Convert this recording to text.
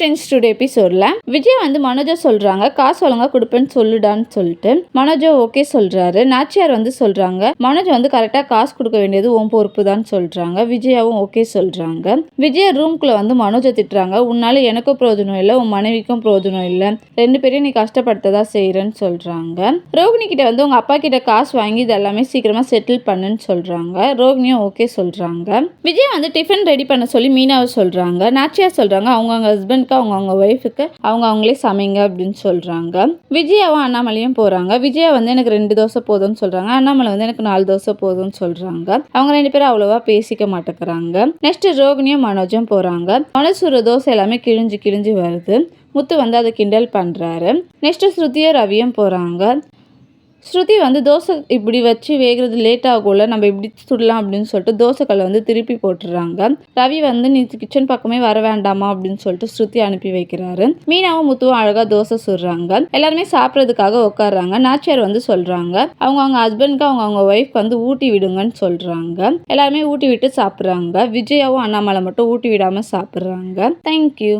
Friends today எபிசோடில் விஜய் வந்து மனோஜா சொல்கிறாங்க காசு ஒழுங்காக கொடுப்பேன்னு சொல்லுடான்னு சொல்லிட்டு மனோஜா ஓகே சொல்கிறாரு நாச்சியார் வந்து சொல்கிறாங்க மனோஜ் வந்து கரெக்டாக காசு கொடுக்க வேண்டியது உன் பொறுப்பு தான் சொல்கிறாங்க விஜயாவும் ஓகே சொல்கிறாங்க விஜய் ரூம்குள்ளே வந்து மனோஜை திட்டுறாங்க. உன்னால எனக்கும் பிரோஜனம் இல்லை உன் மனைவிக்கும் பிரோஜனம் இல்லை. ரெண்டு பேரையும் நீ கஷ்டப்படுத்ததா செய்கிறேன்னு சொல்கிறாங்க ரோகிணி கிட்ட வந்து உங்கள் அப்பா கிட்ட காசு வாங்கி இது எல்லாமே சீக்கிரமாக செட்டில் பண்ணுன்னு சொல்கிறாங்க ரோகிணியும் ஓகே சொல்கிறாங்க விஜய் வந்து டிஃபன் ரெடி பண்ண சொல்லி மீனாவை சொல்கிறாங்க நாச்சியார் சொல்கிறாங்க அவங்க ஹஸ்பண்ட் ஹஸ்பண்ட்க்கு அவங்கவுங்க ஒய்ஃபுக்கு அவங்க அவங்களே சமைங்க அப்படின்னு சொல்கிறாங்க விஜயாவும் அண்ணாமலையும் போகிறாங்க விஜயா வந்து எனக்கு ரெண்டு தோசை போதும்னு சொல்கிறாங்க அண்ணாமலை வந்து எனக்கு நாலு தோசை போதும்னு சொல்கிறாங்க அவங்க ரெண்டு பேரும் அவ்வளோவா பேசிக்க மாட்டேங்கிறாங்க. நெக்ஸ்ட் ரோகிணியும் மனோஜும் போகிறாங்க மனோஜ் ஒரு தோசை எல்லாமே கிழிஞ்சு கிழிஞ்சு வருது. முத்து வந்து அதை கிண்டல் பண்ணுறாரு நெக்ஸ்ட்டு ஸ்ருதியும் ரவியும் போகிறாங்க ஸ்ருதி வந்து தோசை இப்படி வச்சு வேகிறது லேட் ஆகும்ல நம்ம இப்படி சுடலாம் அப்படின்னு சொல்லிட்டு தோசைக்கல்லை வந்து திருப்பி போட்டுடுறாங்க. ரவி வந்து நீ கிச்சன் பக்கமே வர வேண்டாமா? அப்படின்னு சொல்லிட்டு ஸ்ருதி அனுப்பி வைக்கிறாரு. மீனாவும் முத்துவும் அழகாக தோசை சுடுறாங்க. எல்லாருமே சாப்பிட்றதுக்காக உட்காடுறாங்க நாச்சியார் வந்து சொல்கிறாங்க அவங்க அவங்க ஹஸ்பண்ட்க்கு அவங்க அவங்க ஒய்ஃப்க்கு வந்து ஊட்டி விடுங்கன்னு சொல்கிறாங்க எல்லாருமே ஊட்டி விட்டு சாப்பிட்றாங்க. விஜயாவும் அண்ணாமலை மட்டும் ஊட்டி விடாமல் சாப்பிட்றாங்க. தேங்க்யூ